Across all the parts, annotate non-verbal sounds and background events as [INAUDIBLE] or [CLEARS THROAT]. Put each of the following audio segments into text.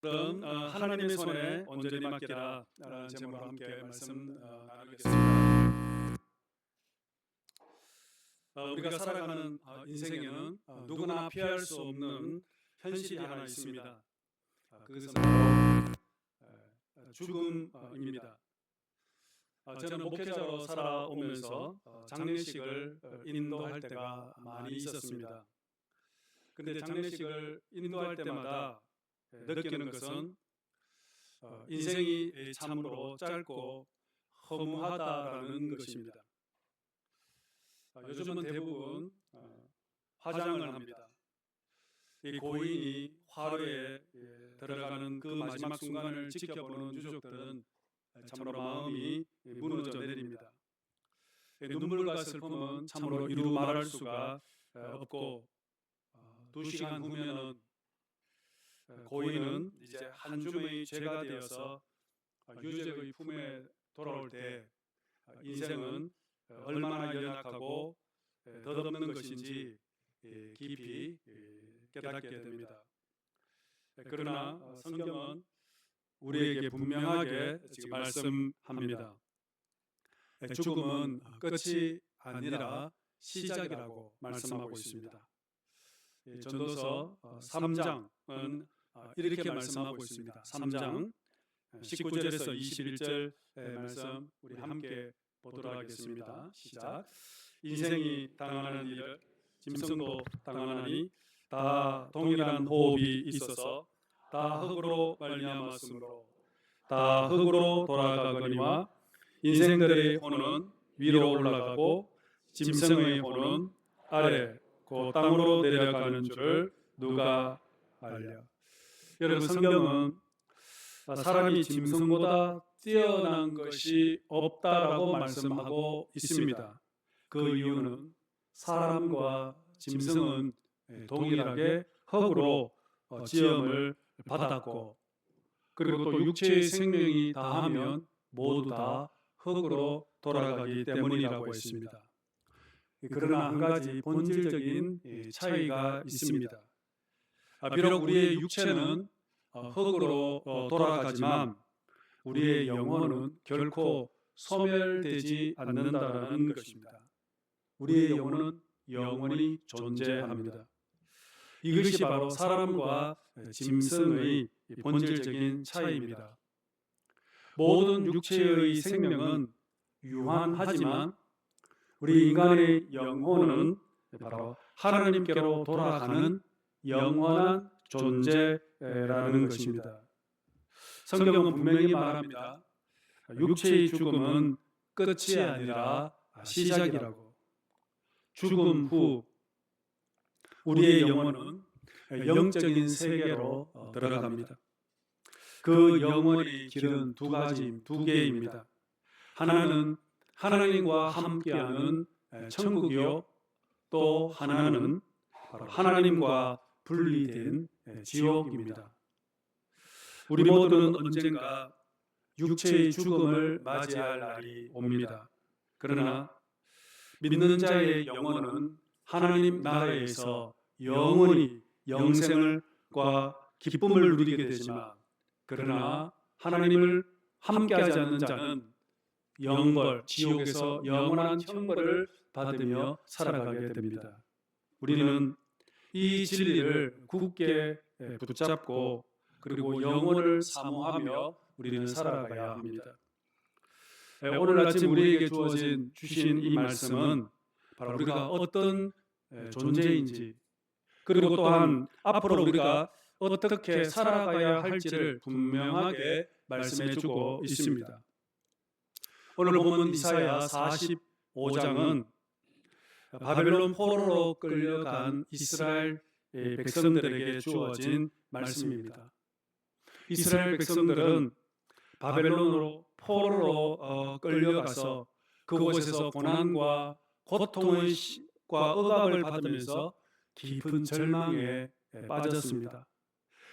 그럼 어, 하나님의 손에 온전히 맡기라라는 제목으로 함께 말씀 어, 나누겠습니다. 어, 우리가 살아가는 어, 인생에는 어, 누구나 피할 수 없는 현실이 하나 있습니다. 어, 그것은 어, 죽음입니다. 어, 저는 목회자로 살아오면서 어, 장례식을 어, 인도할 때가 많이 있었습니다. 그런데 장례식을 인도할 때마다 예, 느끼는 것은 어, 인생이 참으로 짧고 허무하다라는 것입니다. 어, 요즘은 대부분 어, 화장을 합니다. 이 고인이 화로에 예, 들어가는 그 마지막 순간을 지켜보는 유족들은 참으로 마음이 무너져 내립니다. 이 눈물과 슬픔은 참으로 이루 말할 수가 어, 없고 어, 두 시간 후면은 어, 고인은 이제 한 줌의 죄가 되어서 어, 유족의 품에 돌아올 때 어, 인생은 어, 얼마나 연약하고 에, 덧없는 것인지 예, 깊이 예, 깨닫게 됩니다. 에, 그러나 어, 성경은 우리에게 분명하게 지금 말씀합니다. 에, 죽음은 끝이 아니라 시작이라고 말씀하고 있습니다. 예, 전도서 3장은 어, 이렇게 말씀하고 있습니다. 3장 19절에서 21절 말씀 우리 함께 보도록 하겠습니다. 시작. 인생이 당하는 일을 짐승도 당하나니 다 동일한 호흡이 있어서 다 흙으로 말미암았으므로 다 흙으로 돌아가거니와 인생들의 혼은 위로 올라가고 짐승의 혼은 아래 그 땅으로 내려가는 줄을 누가 알려? 여러분 성경은 사람이 짐승보다 뛰어난 것이 없다라고 말씀하고 있습니다. 그 이유는 사람과 짐승은 동일하게 흙으로 어, 지음을 받았고 그리고 또 육체의 생명이 다하면 모두 다 흙으로 돌아가기 때문이라고 했습니다. 그러나 한 가지 본질적인 차이가 있습니다. 아, 비록 우리의 육체는 어, 흙으로 어, 돌아가지만 우리의 영혼은 결코 소멸되지 않는다라는 것입니다. 우리의 영혼은 영원히 존재합니다. 이것이 바로 사람과 짐승의 본질적인 차이입니다. 모든 육체의 생명은 유한하지만 우리 인간의 영혼은 바로 하나님께로 돌아가는 영원한 존재라는 것입니다. 성경은 분명히 말합니다. 육체의 죽음은 끝이 아니라 시작이라고. 죽음 후 우리의 영혼은 영적인 세계로 어, 들어갑니다. 그 영혼의 길은 두 가지, 두 개입니다. 하나는 하나님과 함께하는 천국이요, 또 하나는 하나님과 분리된 지옥입니다. 우리 모두는 언젠가 육체의 죽음을 맞이할 날이 옵니다. 그러나 믿는 자의 영혼은 하나님 나라에서 영원히 영생을과 기쁨을 누리게 되지만 그러나 하나님을 함께하지 않는 자는 영벌, 지옥에서 영원한 형벌을 받으며 살아가게 됩니다. 우리는 이 진리를 굳게 붙잡고 그리고 영혼을 사모하며 우리는 살아가야 합니다. 오늘 아침 우리에게 주어진 주신 이 말씀은 바로 우리가 어떤 존재인지 그리고 또한 앞으로 우리가 어떻게 살아가야 할지를 분명하게 말씀해 주고 있습니다. 오늘 보면 이사야 45장은 바벨론 포로로 끌려간 이스라엘 백성들에게 주어진 말씀입니다. 이스라엘 백성들은 바벨론으로 포로로 어, 끌려가서 그곳에서 고난과 고통과 억압을 받으면서 깊은 절망에 빠졌습니다.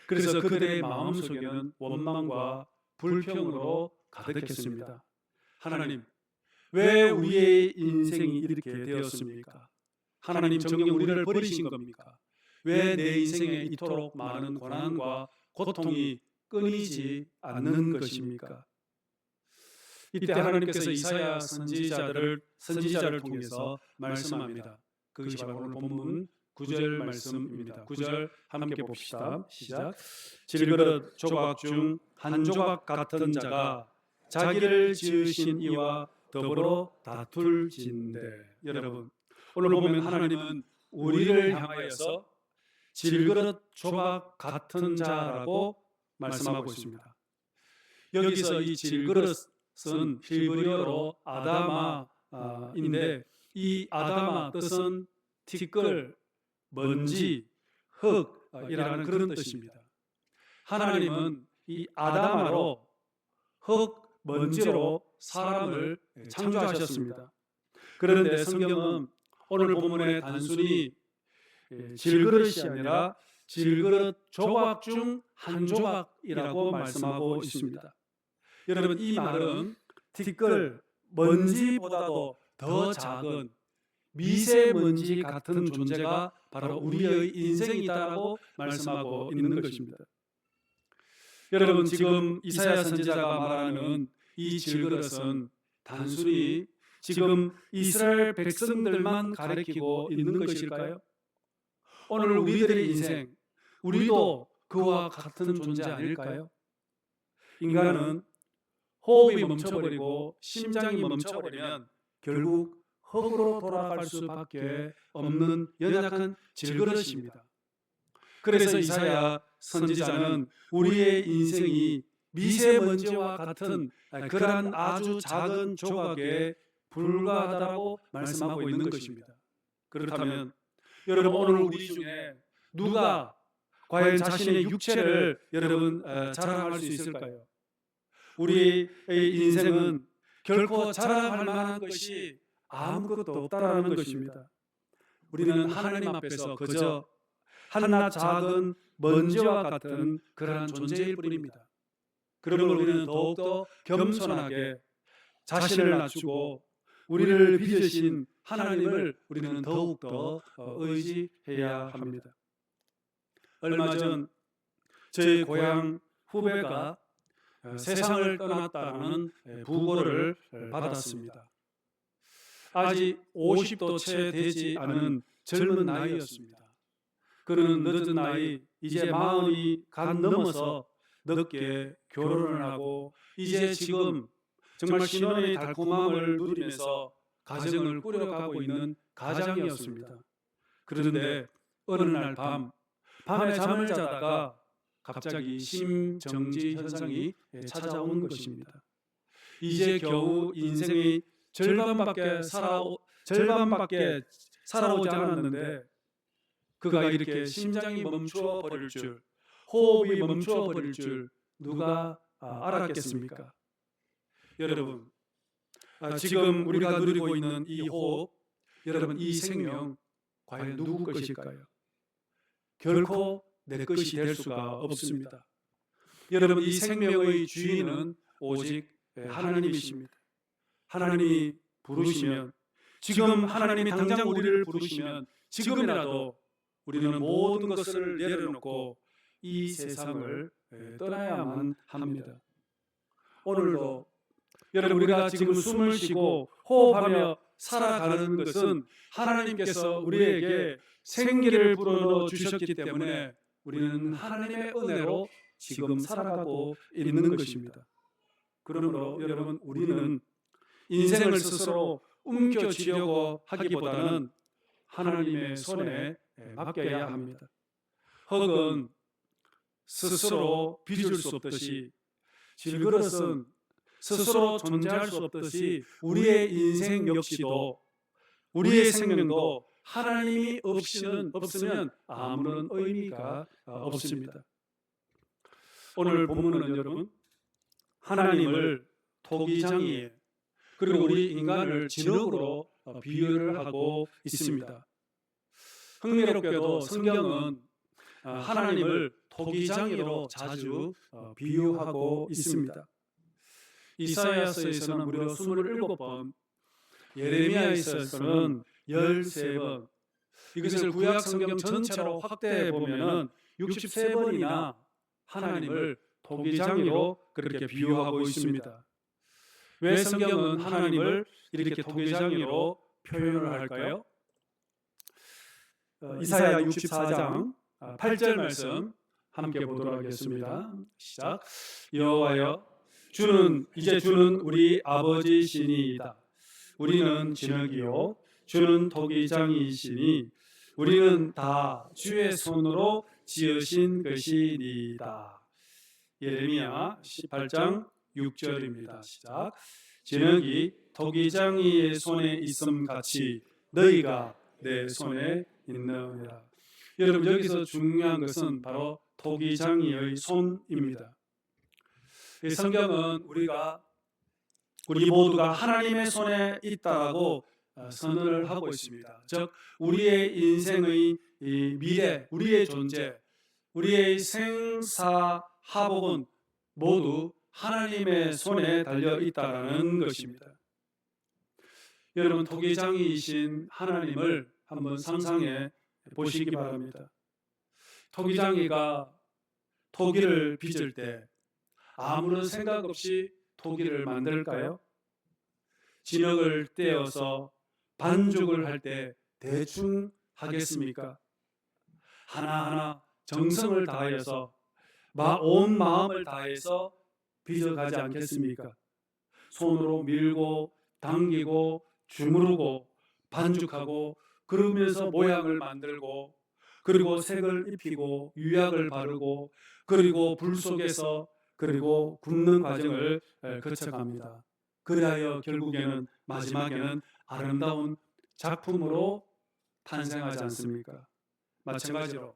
그래서 그들의 마음속에는 원망과 불평으로 가득했습니다. 하나님, 왜 우리의 인생이 이렇게 되었습니까? 하나님 정녕 우리를 버리신 겁니까? 왜 내 인생에 이토록 많은 고난과 고통이 끊이지 않는 것입니까? 이때 하나님께서 이사야 선지자들을 선지자를 통해서 말씀합니다. 그것이 바로 오늘 본문 9절 말씀입니다. 9절 함께 봅시다. 시작. 질그릇 조각 중 한 조각 같은 자가 자기를 지으신 이와 더불어 다툴진대. 여러분, 오늘 보면 하나님은 우리를 향하여서 질그릇 조각 같은 자라고 말씀하고 있습니다. 여기서 이 질그릇은 히브리어로 아다마인데 이 아다마 뜻은 티끌, 먼지, 흙이라는 그런 뜻입니다. 하나님은 이 아다마로 흙, 먼지로 사람을 창조하셨습니다. 그런데 성경은 오늘 본문에 단순히 질그릇이 아니라 질그릇 조각 중 한 조각이라고 말씀하고 있습니다. 여러분 이 말은 티끌 먼지보다도 더 작은 미세먼지 같은 존재가 바로 우리의 인생이다라고 말씀하고 있는 것입니다. 여러분 지금 이사야 선지자가 말하는 이 질그릇은 단순히 지금 이스라엘 백성들만 가리키고 있는 것일까요? 오늘 우리들의 인생, 우리도 그와 같은 존재 아닐까요? 인간은 호흡이 멈춰버리고 심장이 멈춰버리면 결국 흙으로 돌아갈 수밖에 없는 연약한 질그릇입니다. 그래서 이사야 선지자는 우리의 인생이 미세먼지와 같은 그러한 아주 작은 조각에 불과하다고 말씀하고 있는 것입니다. 그렇다면 여러분 오늘 우리 중에 누가 과연 자신의 육체를 여러분 어, 자랑할 수 있을까요? 우리의 인생은 결코 자랑할 만한 것이 아무것도 없다라는 것입니다. 우리는 하나님 앞에서 그저 하나 작은 먼지와 같은 그러한 존재일 뿐입니다. 그러므로 우리는 더욱더 겸손하게 자신을 낮추고 우리를 빚으신 하나님을 우리는 더욱더 의지해야 합니다. 얼마 전제 고향 후배가 어, 세상을 떠났다는 부고를 받았습니다. 아직 50도 채 되지 않은 젊은 나이였습니다. 그는 늦은 나이 이제 마흔이 간 넘어서 늦게 결혼을 하고 이제 지금 정말 신혼의 달콤함을 누리면서 가정을 꾸려가고 있는 가장이었습니다. 그런데 어느 날 밤, 밤에 잠을 자다가 갑자기 심정지 현상이 찾아오는 것입니다. 이제 겨우 인생의 절반밖에 살아오 절반밖에 살아오지 않았는데 그가 이렇게 심장이 멈추어 버릴 줄, 호흡이 멈추어 버릴 줄 누가 아, 알았겠습니까? 여러분, 아, 지금 우리가 누리고 있는 이 호흡, 여러분 이 생명 과연 누구 것일까요? 결코 내 것이 될 수가 없습니다. 여러분 이 생명의 주인은 오직 하나님이십니다. 하나님이 부르시면 지금 하나님이 당장 우리를 부르시면 지금이라도 우리는 모든 것을 내려놓고 이 세상을 떠나야만 합니다. 오늘도 여러분 우리가 지금 숨을 쉬고 호흡하며 살아가는 것은 하나님께서 우리에게 생기를 불어넣어 주셨기 때문에 우리는 하나님의 은혜로 지금 살아가고 있는 것입니다. 그러므로 여러분 우리는 인생을 스스로 움켜쥐려고 하기보다는 하나님의 손에 맡겨야 합니다. 흙은 스스로 빚을 수 없듯이 질그릇은 스스로 존재할 수 없듯이 우리의 인생 역시도 우리의 생명도 하나님이 없이는 없으면 아무런 의미가 없습니다. 오늘 본문은 여러분 하나님을 토기장이에 그리고 우리 인간을 진흙으로 비유를 하고 있습니다. 흥미롭게도 성경은 하나님을 토기장이로 자주 비유하고 있습니다. 이사야서에서는 무려 27번, 예레미야에서는 13번, 이것을 구약 성경 전체로 확대해 보면은 63번이나 하나님을 토기장이로 그렇게 비유하고 있습니다. 왜 성경은 하나님을 이렇게 토기장이로 표현을 할까요? 어, 이사야 64장 8절 말씀 함께 보도록 하겠습니다. 시작. 여호와여 주는 이제 주는 우리 아버지시니이다. 우리는 진흙이요 주는 토기장이시니 우리는 다 주의 손으로 지으신 것이니이다. 예레미야 18장 6절입니다. 시작. 진흙이 토기장이의 손에 있음 같이 너희가 내 손에 있느니라. 여러분 여기서 중요한 것은 바로 토기장이의 손입니다. 이 성경은 우리가 우리 모두가 하나님의 손에 있다라고 어, 선언을 하고 있습니다. 즉 우리의 인생의 이 미래, 우리의 존재, 우리의 생사 하복은 모두 하나님의 손에 달려 있다라는 것입니다. 여러분 토기장이이신 하나님을 한번 상상해 보시기 바랍니다. 토기장이가 토기를 빚을 때 아무런 생각 없이 토기를 만들까요? 진흙을 떼어서 반죽을 할 때 대충 하겠습니까? 하나하나 정성을 다해서 온 마음을 다해서 빚어가지 않겠습니까? 손으로 밀고 당기고 주무르고 반죽하고 그러면서 모양을 만들고 그리고 색을 입히고 유약을 바르고 그리고 불 속에서 그리고 굽는 과정을 거쳐갑니다. 그리하여 결국에는 마지막에는 아름다운 작품으로 탄생하지 않습니까? 마찬가지로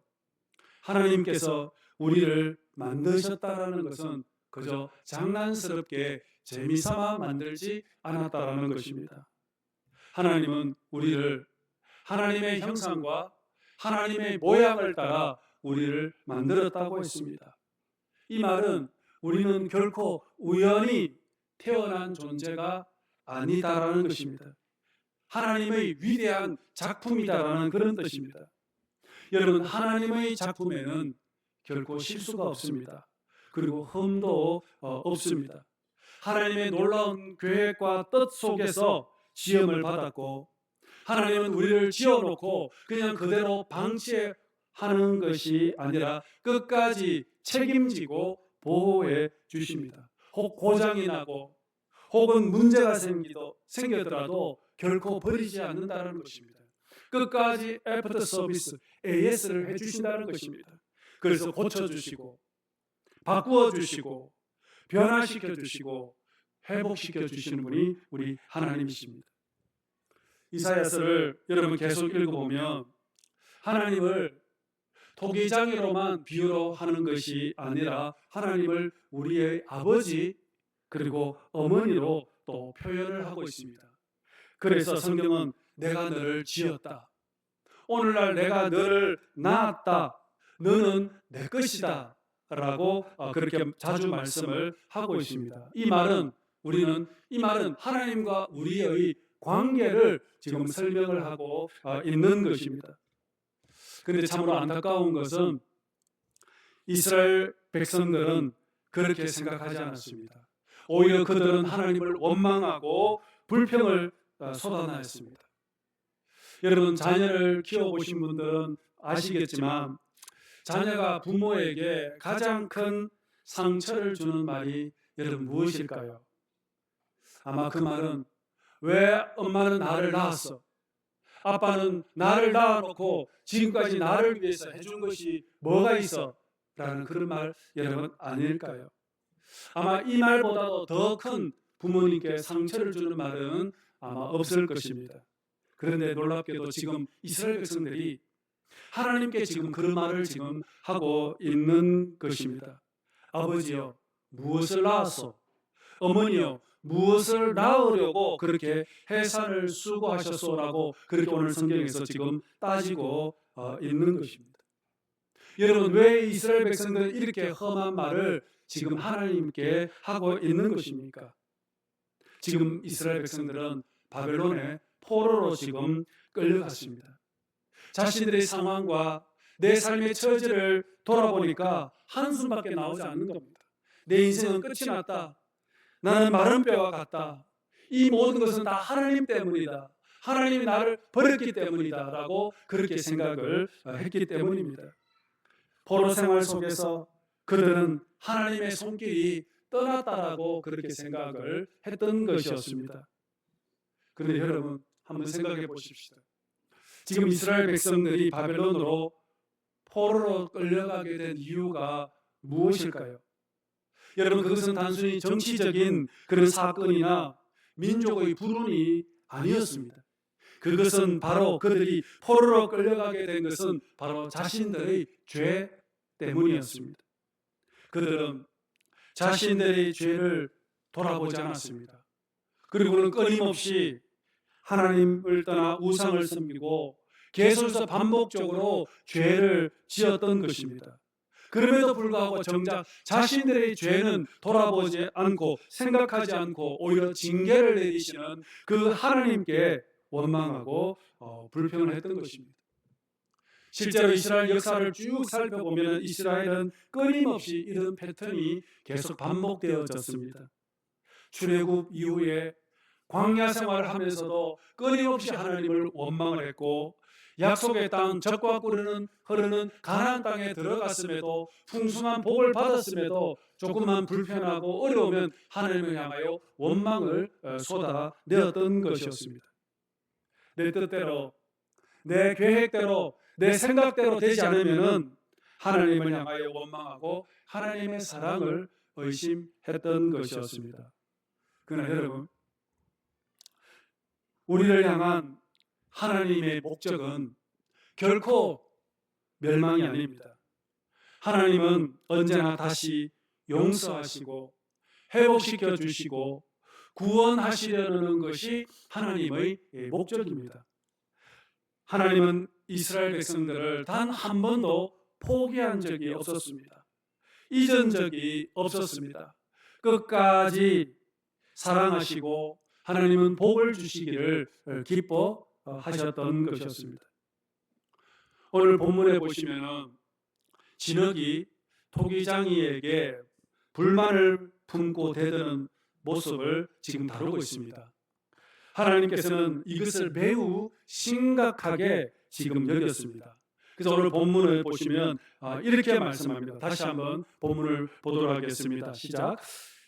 하나님께서 우리를 만드셨다라는 것은 그저 장난스럽게 재미삼아 만들지 않았다라는 것입니다. 하나님은 우리를 하나님의 형상과 하나님의 모양을 따라 우리를 만들었다고 했습니다. 이 말은 우리는 결코 우연히 태어난 존재가 아니다라는 것입니다. 하나님의 위대한 작품이다라는 그런 뜻입니다. 여러분, 하나님의 작품에는 결코 실수가 없습니다. 그리고 흠도 어, 없습니다. 하나님의 놀라운 계획과 뜻 속에서 지음을 받았고 하나님은 우리를 지어놓고 그냥 그대로 방치하는 것이 아니라 끝까지 책임지고 보호해 주십니다. 혹 고장이 나고 혹은 문제가 생기도 생겼더라도 결코 버리지 않는다는 것입니다. 끝까지 애프터 서비스 AS를 해 주신다는 것입니다. 그래서 고쳐 주시고 바꾸어 주시고 변화시켜 주시고 회복시켜 주시는 분이 우리 하나님이십니다. 이사야서를 여러분 계속 읽어보면 하나님을 토기장이로만 비유로 하는 것이 아니라 하나님을 우리의 아버지 그리고 어머니로 또 표현을 하고 있습니다. 그래서 성경은 내가 너를 지었다. 오늘날 내가 너를 낳았다. 너는 내 것이다. 라고 어, 그렇게 자주 말씀을 하고 있습니다. 이 말은 우리는 이 말은 하나님과 우리의 관계를 지금 설명을 하고 어, 있는 것입니다. 그런데 참으로 안타까운 것은 이스라엘 백성들은 그렇게 생각하지 않았습니다. 오히려 그들은 하나님을 원망하고 불평을 어, 쏟아내었습니다. 여러분 자녀를 키워보신 분들은 아시겠지만 자녀가 부모에게 가장 큰 상처를 주는 말이 여러분 무엇일까요? 아마 그 말은 왜 엄마는 나를 낳았어? 아빠는 나를 낳아놓고 지금까지 나를 위해서 해준 것이 뭐가 있어? 라는 그런 말 여러분 아닐까요? 아마 이 말보다도 더 큰 부모님께 상처를 주는 말은 아마 없을 것입니다. 그런데 놀랍게도 지금 이스라엘 백성들이 하나님께 지금 그런 말을 지금 하고 있는 것입니다. 아버지여, 무엇을 낳았소? 어머니여, 무엇을 낳으려고 그렇게 해산을 수고하셨소라고 그렇게 오늘 성경에서 지금 따지고 어, 있는 것입니다. 여러분 왜 이스라엘 백성들은 이렇게 험한 말을 지금 하나님께 하고 있는 것입니까? 지금 이스라엘 백성들은 바벨론의 포로로 지금 끌려갔습니다. 자신들의 상황과 내 삶의 처지를 돌아보니까 한숨밖에 나오지 않는 겁니다. 내 인생은 끝이 났다. 나는 마른 뼈와 같다. 이 모든 것은 다 하나님 때문이다. 하나님이 나를 버렸기 때문이다라고 그렇게 생각을 어, 했기 때문입니다. 포로 생활 속에서 그들은 하나님의 손길이 떠났다라고 그렇게 생각을 했던 것이었습니다. 그런데 여러분 한번 생각해 보십시오. 지금 이스라엘 백성들이 바벨론으로 포로로 끌려가게 된 이유가 무엇일까요? 여러분 그것은 단순히 정치적인 그런 사건이나 민족의 불운이 아니었습니다. 그것은 바로 그들이 포로로 끌려가게 된 것은 바로 자신들의 죄 때문이었습니다. 그들은 자신들의 죄를 돌아보지 않았습니다. 그리고는 끊임없이 하나님을 떠나 우상을 섬기고 계속해서 반복적으로 죄를 지었던 것입니다. 그럼에도 불구하고 정작 자신들의 죄는 돌아보지 않고 생각하지 않고 오히려 징계를 내리시는 그 하나님께 원망하고 어, 불평을 했던 것입니다. 실제로 이스라엘 역사를 쭉 살펴보면 이스라엘은 끊임없이 이런 패턴이 계속 반복되어졌습니다. 출애굽 이후에 광야 생활을 하면서도 끊임없이 하나님을 원망을 했고 약속의 땅 적과 꿀은 흐르는 가나안 땅에 들어갔음에도 풍성한 복을 받았음에도 조금만 불편하고 어려우면 하나님을 향하여 원망을 어, 쏟아내었던 것이었습니다. 내 뜻대로 내 계획대로 내 생각대로 되지 않으면은 하나님을 향하여 원망하고 하나님의 사랑을 의심했던 것이었습니다. 그러나 여러분 우리를 향한 하나님의 목적은 결코 멸망이 아닙니다. 하나님은 언제나 다시 용서하시고 회복시켜 주시고 구원하시려는 것이 하나님의 목적입니다. 하나님은 이스라엘 백성들을 단 한 번도 포기한 적이 없었습니다. 잊은 적이 없었습니다. 끝까지 사랑하시고 하나님은 복을 주시기를 기뻐 하셨던 것이었습니다. 오늘 본문에 보시면은 진흙이 토기장이에게 불만을 품고 대드는 모습을 지금 다루고 있습니다. 하나님께서는 이것을 매우 심각하게 지금 여겼습니다. 그래서 오늘 본문을 보시면 아, 이렇게 말씀합니다. 다시 한번 본문을 보도록 하겠습니다. 시작.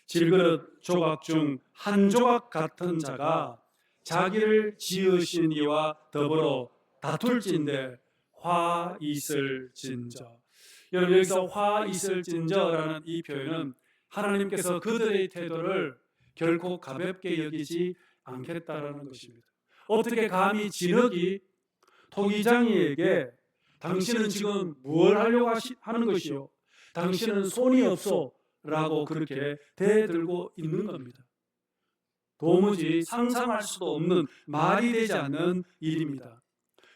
질그릇 조각 중 한 조각 같은 자가 자기를 지으신 이와 더불어 다툴진대 화 있을진저. 여러분 여기서 화 있을진저라는 이 표현은 하나님께서 그들의 태도를 결코 가볍게 여기지 않겠다라는 것입니다. 어떻게 감히 진흙이 토기장이에게 당신은 지금 뭘 하려고 하는 것이요? 당신은 손이 없어 라고 그렇게 대들고 있는 겁니다. 도무지 상상할 수도 없는 말이 되지 않는 일입니다.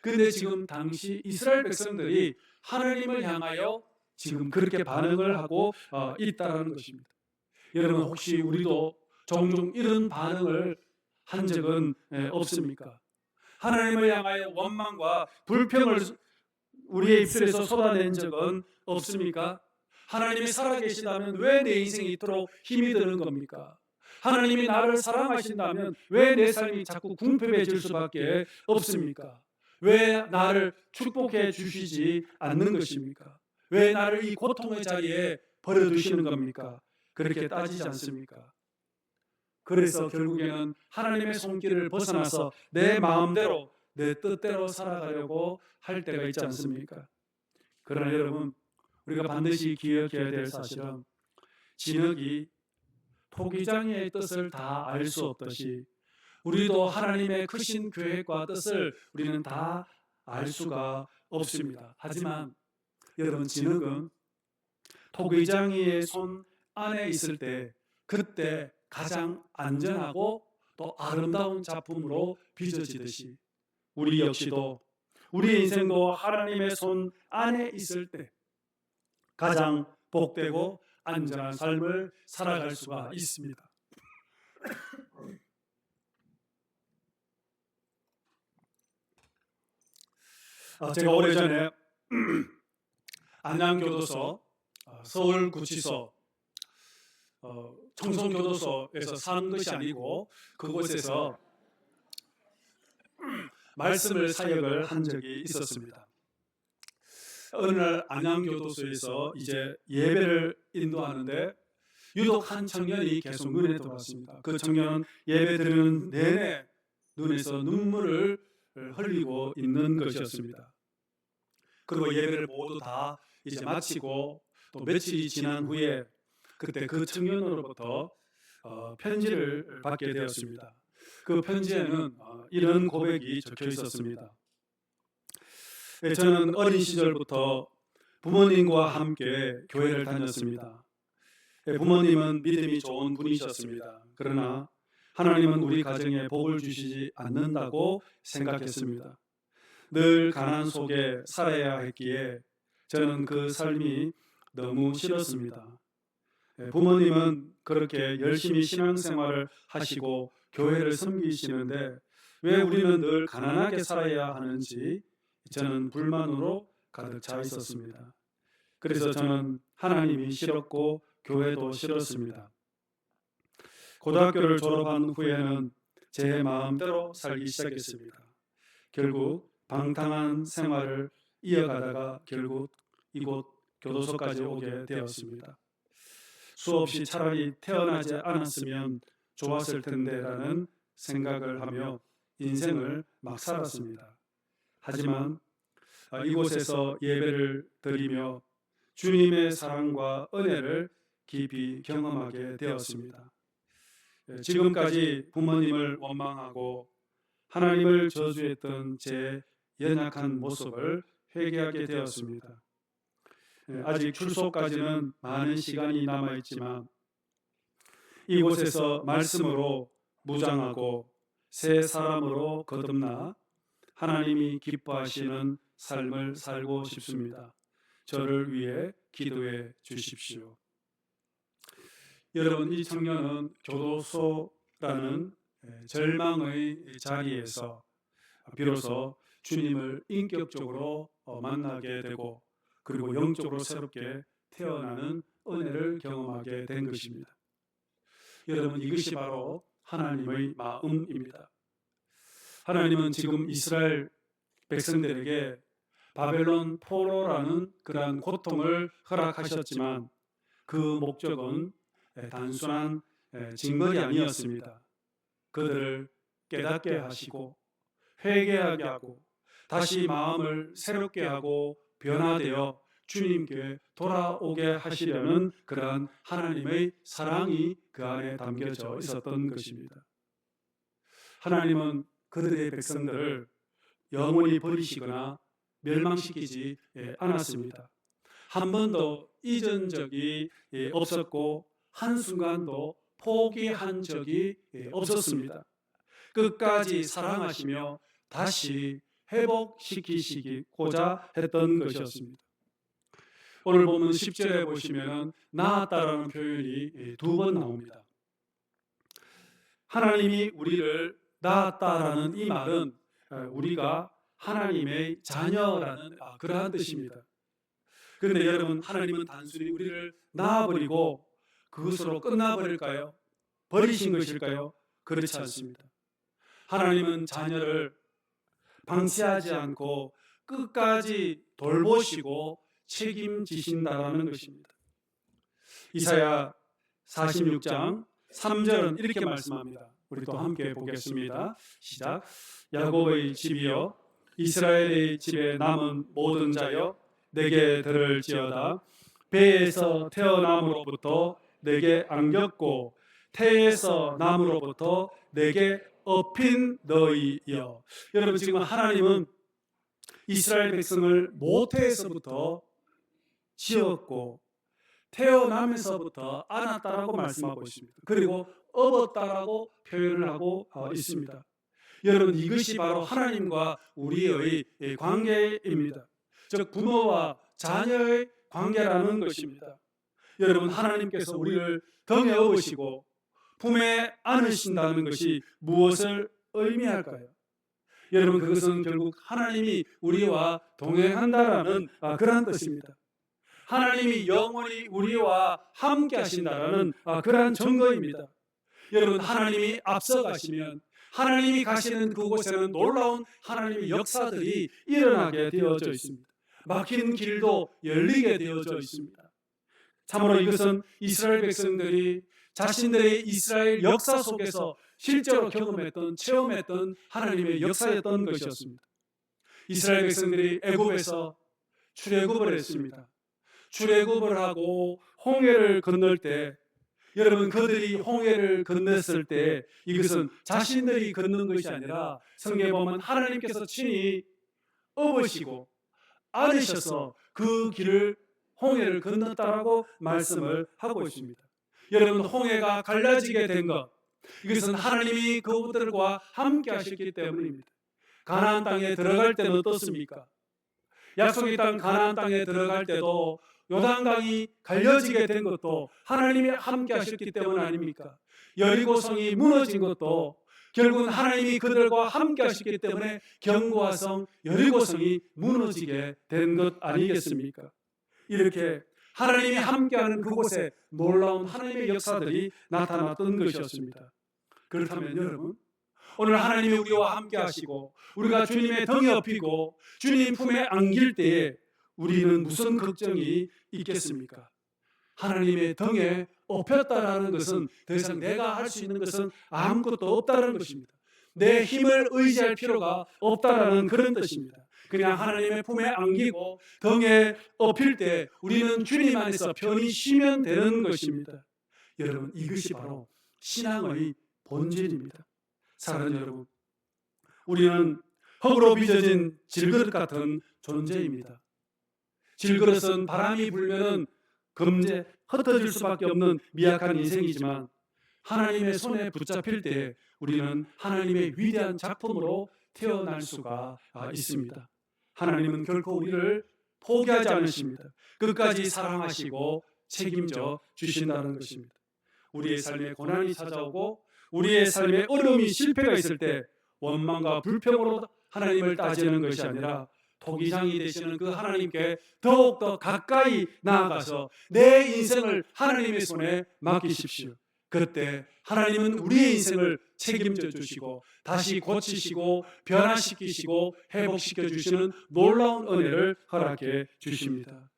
그런데 지금 당시 이스라엘 백성들이 하나님을 향하여 지금 그렇게 반응을 하고 어, 있다는 것입니다. 여러분 혹시 우리도 종종 이런 반응을 한 적은 없습니까? 하나님을 향하여 원망과 불평을 우리의 입술에서 쏟아낸 적은 없습니까? 하나님이 살아계시다면 왜 내 인생이 이토록 힘이 드는 겁니까? 하나님이 나를 사랑하신다면 왜 내 삶이 자꾸 궁핍해질 수밖에 없습니까? 왜 나를 축복해 주시지 않는 것입니까? 왜 나를 이 고통의 자리에 버려두시는 겁니까? 그렇게 따지지 않습니까? 그래서 결국에는 하나님의 손길을 벗어나서 내 마음대로 내 뜻대로 살아가려고 할 때가 있지 않습니까? 그러나 여러분 우리가 반드시 기억해야 될 사실은 진흙이 토기장의 뜻을 다 알 수 없듯이 우리도 하나님의 크신 계획과 뜻을 우리는 다 알 수가 없습니다. 하지만 여러분 진흙은 토기장이의 손 안에 있을 때 그때 가장 안전하고 또 아름다운 작품으로 빚어지듯이 우리 역시도 우리 인생도 하나님의 손 안에 있을 때 가장 복되고 안전한 삶을 살아갈 수가 있습니다. 아, 제가 오래전에 [CLEARS THROAT] 안양교도소, 아, 서울구치소 어, 청송교도소에서 사는 것이 아니고 그곳에서 [CLEARS THROAT] 말씀을 사역을 한 적이 있었습니다. 어느 날 안양교도소에서 이제 예배를 인도하는데 유독 한 청년이 계속 눈에 들어왔습니다. 그 청년은 예배 드리는 내내 눈에서 눈물을 흘리고 있는 것이었습니다. 그리고 예배를 모두 다 이제 마치고 또 며칠이 지난 후에 그때 그 청년으로부터 어, 편지를 받게 되었습니다. 그 편지에는 어, 이런 고백이 적혀 있었습니다. 예, 저는 어린 시절부터 부모님과 함께 교회를 다녔습니다. 예, 부모님은 믿음이 좋은 분이셨습니다. 그러나 하나님은 우리 가정에 복을 주시지 않는다고 생각했습니다. 늘 가난 속에 살아야 했기에 저는 그 삶이 너무 싫었습니다. 예, 부모님은 그렇게 열심히 신앙생활을 하시고 교회를 섬기시는데 왜 우리는 늘 가난하게 살아야 하는지 저는 불만으로 가득 차 있었습니다. 그래서 저는 하나님이 싫었고 교회도 싫었습니다. 고등학교를 졸업한 후에는 제 마음대로 살기 시작했습니다. 결국 방탕한 생활을 이어가다가 결국 이곳 교도소까지 오게 되었습니다. 수없이 차라리 태어나지 않았으면 좋았을 텐데라는 생각을 하며 인생을 막 살았습니다. 하지만 아, 이곳에서 예배를 드리며 주님의 사랑과 은혜를 깊이 경험하게 되었습니다. 예, 지금까지 부모님을 원망하고 하나님을 저주했던 제 연약한 모습을 회개하게 되었습니다. 예, 아직 출소까지는 많은 시간이 남아 있지만 이곳에서 말씀으로 무장하고 새 사람으로 거듭나 하나님이 기뻐하시는 삶을 살고 싶습니다. 저를 위해 기도해 주십시오. 여러분 이 청년은 교도소라는 절망의 자리에서 비로소 주님을 인격적으로 어, 만나게 되고 그리고 영적으로 새롭게 태어나는 은혜를 경험하게 된 것입니다. 여러분 이것이 바로 하나님의 마음입니다. 하나님은 지금 이스라엘 백성들에게 바벨론 포로라는 그러한 고통을 허락하셨지만 그 목적은 단순한 징벌이 아니었습니다. 그들을 깨닫게 하시고 회개하게 하고 다시 마음을 새롭게 하고 변화되어 주님께 돌아오게 하시려는 그러한 하나님의 사랑이 그 안에 담겨져 있었던 것입니다. 하나님은 그들의 백성들을 영원히 버리시거나 멸망시키지 않았습니다. 한 번도 잊은 적이 없었고 한순간도 포기한 적이 없었습니다. 끝까지 사랑하시며 다시 회복시키시고자 했던 것이었습니다. 오늘 보면 10절에 보시면 나았다라는 표현이 두 번 나옵니다. 하나님이 우리를 낳았다라는 이 말은 우리가 하나님의 자녀라는 아, 그러한 뜻입니다. 그런데 여러분 하나님은 단순히 우리를 낳아버리고 그것으로 끝나버릴까요? 버리신 것일까요? 그렇지 않습니다. 하나님은 자녀를 방치하지 않고 끝까지 돌보시고 책임지신다라는 것입니다. 이사야 46장 3절은 이렇게 말씀합니다. 우리 또 함께 보겠습니다. 시작. 야곱의 집이여 이스라엘의 집에 남은 모든 자여 내게 들을지어다 배에서 태어남으로부터 내게 안겼고 태에서 남으로부터 내게 업힌 너희여 여러분 지금 하나님은 이스라엘 백성을 모태에서부터 지었고 태어나면서부터 안았다라고 말씀하고 있습니다. 그리고 업었다라고 표현을 하고 어, 있습니다. 여러분 이것이 바로 하나님과 우리의 관계입니다. 즉 부모와 자녀의 관계라는 것입니다. 여러분 하나님께서 우리를 등에 업으시고 품에 안으신다는 것이 무엇을 의미할까요? 여러분 그것은 결국 하나님이 우리와 동행한다라는 아, 그러한 뜻입니다. 하나님이 영원히 우리와 함께 하신다라는 아, 그러한 증거입니다. 여러분 하나님이 앞서가시면 하나님이 가시는 그곳에는 놀라운 하나님의 역사들이 일어나게 되어져 있습니다. 막힌 길도 열리게 되어져 있습니다. 참으로 이것은 이스라엘 백성들이 자신들의 이스라엘 역사 속에서 실제로 경험했던 체험했던 하나님의 역사였던 것이었습니다. 이스라엘 백성들이 애굽에서 출애굽을 했습니다. 출애굽을 하고 홍해를 건널 때 여러분 그들이 홍해를 건넜을 때 이것은 자신들이 걷는 것이 아니라 성경에 보면 하나님께서 친히 업으시고 안으셔서 그 길을 홍해를 건넜다라고 말씀을 하고 있습니다. 여러분 홍해가 갈라지게 된 것 이것은 하나님이 그들과 함께 하셨기 때문입니다. 가나안 땅에 들어갈 때는 어떻습니까? 약속의 땅 가나안 땅에 들어갈 때도 요단강이 갈려지게 된 것도 하나님이 함께 하셨기 때문 아닙니까? 여리고성이 무너진 것도 결국은 하나님이 그들과 함께 하셨기 때문에 경고와 성 여리고성이 무너지게 된 것 아니겠습니까? 이렇게 하나님이 함께하는 그곳에 놀라운 하나님의 역사들이 나타났던 것이었습니다. 그렇다면 여러분 오늘 하나님이 우리와 함께 하시고 우리가 주님의 등에 업히고 주님 품에 안길 때에 우리는 무슨 걱정이 있겠습니까? 하나님의 등에 업혔다라는 것은 더 이상 내가 할 수 있는 것은 아무것도 없다는 것입니다. 내 힘을 의지할 필요가 없다라는 그런 뜻입니다. 그냥 하나님의 품에 안기고 등에 업힐 때 우리는 주님 안에서 편히 쉬면 되는 것입니다. 여러분 이것이 바로 신앙의 본질입니다. 사랑하는 여러분, 우리는 흙으로 빚어진 질그릇 같은 존재입니다. 질그릇은 바람이 불면은 금제 흩어질 수밖에 없는 미약한 인생이지만 하나님의 손에 붙잡힐 때 우리는 하나님의 위대한 작품으로 태어날 수가 아, 있습니다. 하나님은 결코 우리를 포기하지 않으십니다. 끝까지 사랑하시고 책임져 주신다는 것입니다. 우리의 삶에 고난이 찾아오고 우리의 삶에 어려움이 실패가 있을 때 원망과 불평으로 하나님을 따지는 것이 아니라 토기장이 되시는 그 하나님께 더욱더 가까이 나아가서 내 인생을 하나님의 손에 맡기십시오. 그때 하나님은 우리의 인생을 책임져 주시고 다시 고치시고 변화시키시고 회복시켜 주시는 놀라운 은혜를 허락해 주십니다.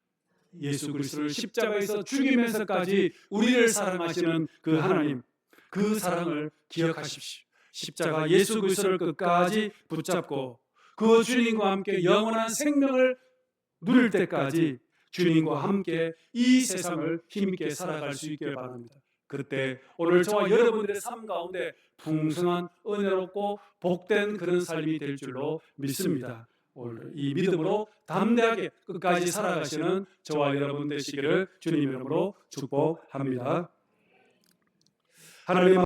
예수 그리스도를 십자가에서 죽이면서까지 우리를 사랑하시는 그 하나님 그 사랑을 기억하십시오. 십자가 예수 그리스도를 끝까지 붙잡고 그 주님과 함께 영원한 생명을 누릴 때까지 주님과 함께 이 세상을 힘있게 살아갈 수 있기를 바랍니다. 그때 오늘 저와 여러분들의 삶 가운데 풍성한 은혜롭고 복된 그런 삶이 될 줄로 믿습니다. 오늘 이 믿음으로 담대하게 끝까지 살아가시는 저와 여러분 되시기를 주님 이름으로 축복합니다. 하나님